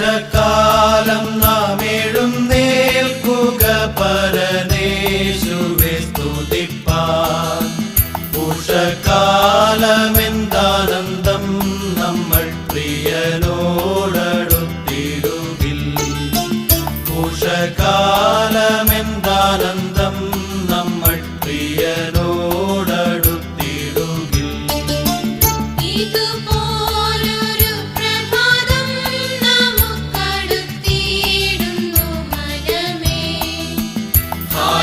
ഉഷകാലം നാം എഴുന്നേൽക്കുക പരനേശുവെ സ്തുതിപ്പാൻ. ഉഷകാലമെന്താനന്ദം നമ്മൾ പ്രിയനോടടുത്തിടുകിൽ ഉഷകാലമെന്താനന്ദം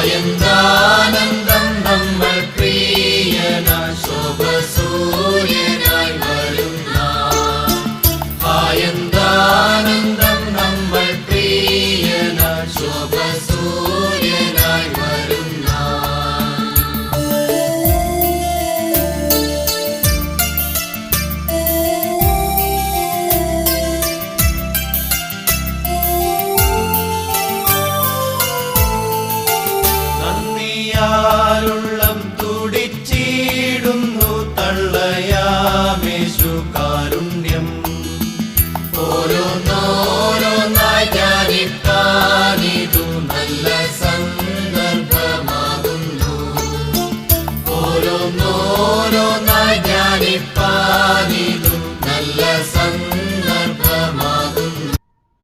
变得。നന്ദിയാലുള്ളം തുടിച്ചിടുന്നു തള്ളയാമേശു കാരുണ്യം ഓരോന്നോരോന്നായി ധ്യാനിക്കാനിതു നല്ല സന്ദർഭമാകുന്നു. ഓരോന്നോരോന്നായി